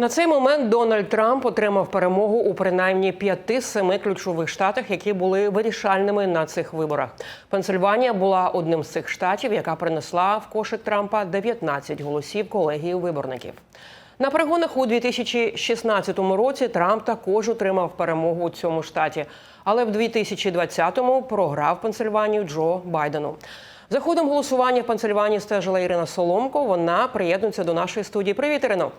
На цей момент Дональд Трамп отримав перемогу у принаймні п'яти семи ключових штатах, які були вирішальними на цих виборах. Пенсильванія була одним з цих штатів, яка принесла в кошик Трампа 19 голосів колегії виборників. На перегонах у 2016 році Трамп також отримав перемогу у цьому штаті, але в 2020-му програв Пенсильванію Джо Байдену. За ходом голосування в Пенсильванії стежила Ірина Соломко. Вона приєднується до нашої студії. Привіт, Ірино!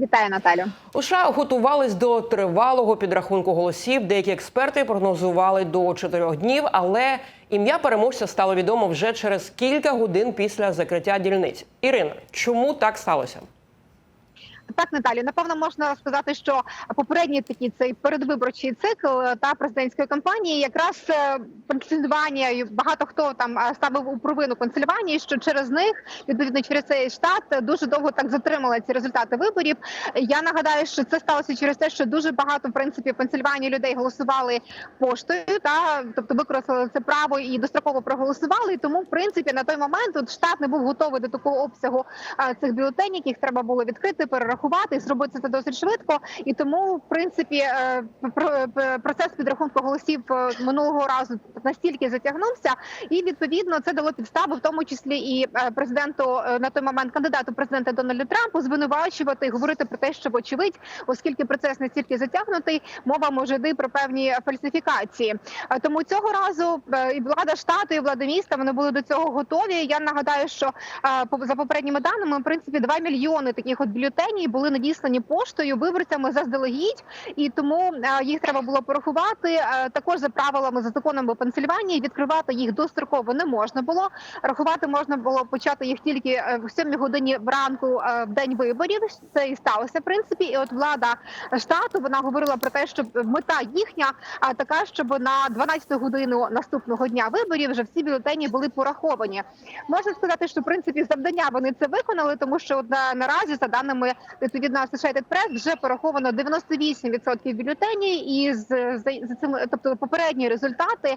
Вітаю, Наталю. У США готувались до тривалого підрахунку голосів. Деякі експерти прогнозували до чотирьох днів, але ім'я переможця стало відомо вже через кілька годин після закриття дільниць. Ірина, чому так сталося? Так, Наталі, напевно, можна сказати, що попередній такий цей передвиборчий цикл та президентської кампанії, якраз е, Пенсильванія, і багато хто там е, ставив у провину Пенсильванії, що через них відповідно через цей штат дуже довго так затримали ці результати виборів. Я нагадаю, що це сталося через те, що дуже багато в принципі в Пенсильванії людей голосували поштою, та тобто використали це право і достроково проголосували. І тому, в принципі, на той момент от штат не був готовий до такого обсягу е, цих бюлетенів, яких треба було відкрити, перерахувати і зробити це досить швидко. І тому, в принципі, е, про- процес підрахунку голосів е, минулого разу настільки затягнувся, і відповідно це дало підставу, в тому числі і е, президенту е, на той момент кандидату президента Дональду Трампу звинувачувати говорити про те, що вочевидь, оскільки процес настільки затягнутий, мова може йти про певні фальсифікації. Е, Тому цього разу е, і влада штату, і влада міста вони були до цього готові. Я нагадаю, що е, за попередніми даними, в принципі, 2 мільйони таких от бюлетенів були надіслані поштою виборцями заздалегідь, і тому е, їх треба було порахувати. Е, Також за правилами за законами Пенсильванії відкривати їх достроково не можна було. Рахувати можна було почати їх тільки е, в 7 годині вранку в день виборів. Це і сталося в принципі. І от влада штату вона говорила про те, що мета їхня така, щоб на 12 годину наступного дня виборів вже всі бюлетені були пораховані. Можна сказати, що в принципі завдання вони це виконали, тому що на, наразі за даними відповідно Associated Press вже пораховано 98% бюлетенів, і з, за, цим, тобто попередні результати,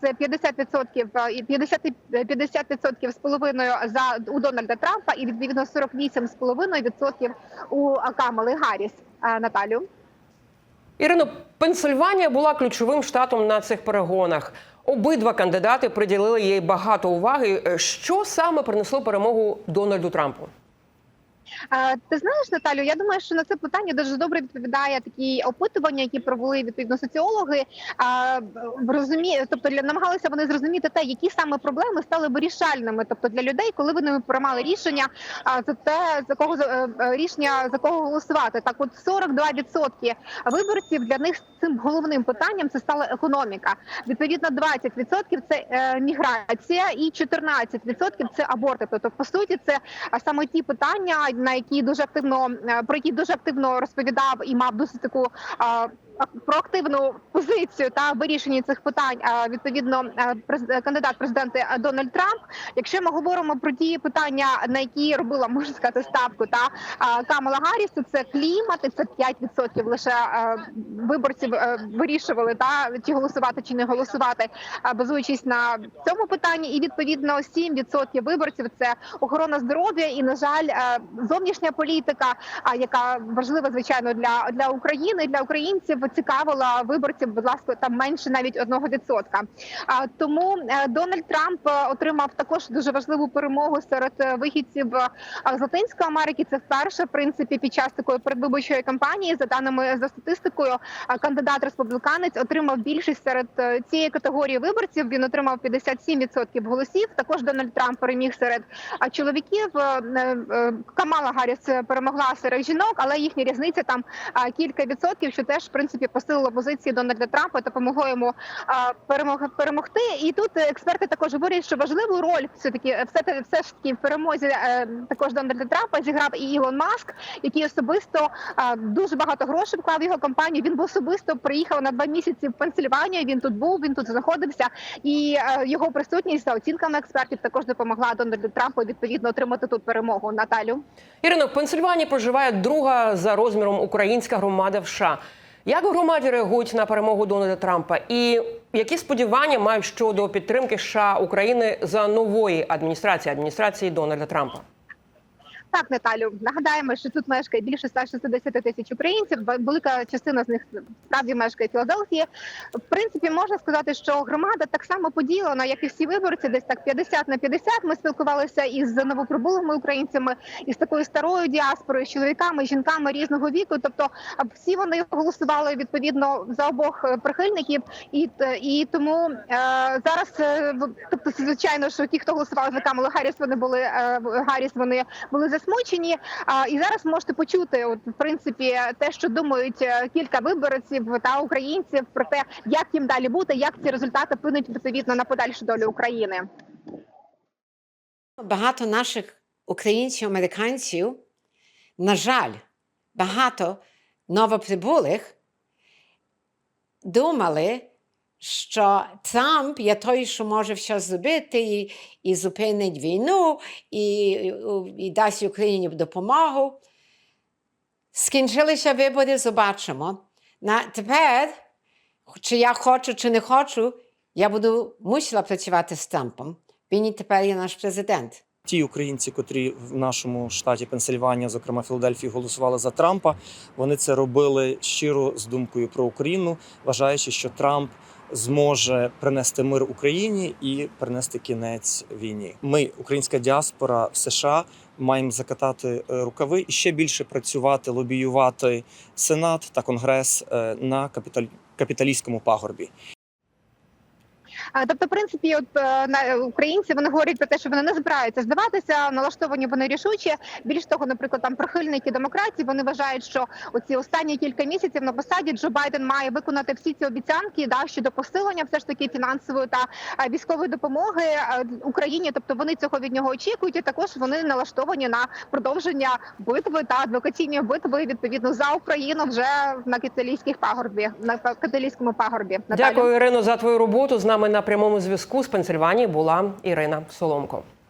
це 50% і 50, 50% з половиною за у Дональда Трампа, і відповідно 48,5% у Камали Гарріс. Наталю. Ірино, Пенсильванія була ключовим штатом на цих перегонах. Обидва кандидати приділили їй багато уваги. Що саме принесло перемогу Дональду Трампу? Ти знаєш, Наталю, я думаю, що на це питання дуже добре відповідає такі опитування, які провели відповідно соціологи. Розумі... тобто для намагалися вони зрозуміти те, які саме проблеми стали вирішальними, тобто для людей, коли вони приймали рішення за те, за кого е, рішення за кого голосувати. Так, от 42% виборців для них цим головним питанням це стала економіка. Відповідно, 20% це е, міграція, і 14% це аборти. Тобто, по суті, це саме ті питання, на які дуже активно е, про які дуже активно розповідав і мав досить таку. Проактивну позицію та вирішенні цих питань відповідно кандидат президенти Дональд Трамп. Якщо ми говоримо про ті питання, на які робила можна сказати ставку, та Камала Гарріс, то це клімат, і це 5% лише виборців е, вирішували та чи голосувати, чи не голосувати, базуючись на цьому питанні, і відповідно 7% виборців це охорона здоров'я і на жаль е, зовнішня політика, яка важлива звичайно для, для України, для українців цікавила виборців, будь ласка, там менше навіть 1%. А тому е, Дональд Трамп е, отримав також дуже важливу перемогу серед е, вихідців з Латинської Америки. Це вперше в принципі під час такої передвиборчої кампанії, за даними за статистикою, кандидат республіканець отримав більшість серед цієї категорії виборців. Він отримав 57% голосів. Також Дональд Трамп переміг серед чоловіків. Камала Гарріс перемогла серед жінок, але їхня різниця там кілька відсотків, що теж в принципі посилило позиції Дональда Трампа, допомогло йому перемог, перемогти. І тут експерти також говорять, що важливу роль все таки все, все ж таки в перемозі е, також Дональда Трампа зіграв і Ілон Маск, який особисто дуже багато грошей вклав в його компанію. Він особисто приїхав на два місяці в Пенсильванію. Він тут був, він тут знаходився, і е, його присутність за оцінками експертів також допомогла Дональду Трампу відповідно отримати тут перемогу. Наталю. Ірино, в Пенсильванії проживає друга за розміром українська громада в США. Як в громаді реагують на перемогу Дональда Трампа? І які сподівання мають щодо підтримки США України за нової адміністрації адміністрації Дональда Трампа? Так, Наталю, нагадаємо, що тут мешкає більше 160 тисяч українців. Велика частина з них справді мешкає в Філадельфії. В принципі, можна сказати, що громада так само поділена, як і всі виборці, десь так 50 на 50. Ми спілкувалися із новоприбулими українцями, із такою старою діаспорою, чоловіками, жінками різного віку. Тобто, всі вони голосували відповідно за обох е, прихильників, і і тому е, зараз, е, тобто, звичайно, що ті, хто голосував за Камалу Гарріс, вони були е, Гарріс, вони були засмучені. А і зараз можете почути, от в принципі, те, що думають е, кілька виборців та українців про те, як їм далі бути, як ці результати вплинуть відповідно на подальшу долю України. Багато наших українців, американців, на жаль, багато новоприбулих думали, що Трамп є той, що може все зробити і, і зупинить війну, і, і дасть Україні допомогу. Скінчилися вибори, побачимо. На, тепер, чи я хочу, чи не хочу, я буду мусила працювати з Трампом. Він і тепер є наш президент. Ті українці, котрі в нашому штаті Пенсильванія, зокрема Філадельфії, голосували за Трампа, вони це робили щиро з думкою про Україну, вважаючи, що Трамп зможе принести мир Україні і принести кінець війні. Ми, українська діаспора в США, маємо закатати е, рукави і ще більше працювати, лобіювати Сенат та Конгрес е, на капіталь... капіталістському пагорбі. Тобто, в принципі, от е, на українці вони говорять про те, що вони не збираються здаватися, налаштовані вони рішуче. Більш того, наприклад, там прихильники демократії вони вважають, що оці останні кілька місяців на посаді Джо Байден має виконати всі ці обіцянки да, щодо посилення все ж таки фінансової та е, військової допомоги е, Україні. Тобто вони цього від нього очікують. І також вони налаштовані на продовження битви та адвокаційної битви відповідно за Україну вже на каталійських пагорбі, на каталійському пагорбі. Наталю. Дякую, Ірино, за твою роботу. З нами на прямому зв'язку з Пенсильванії була Ірина Соломко.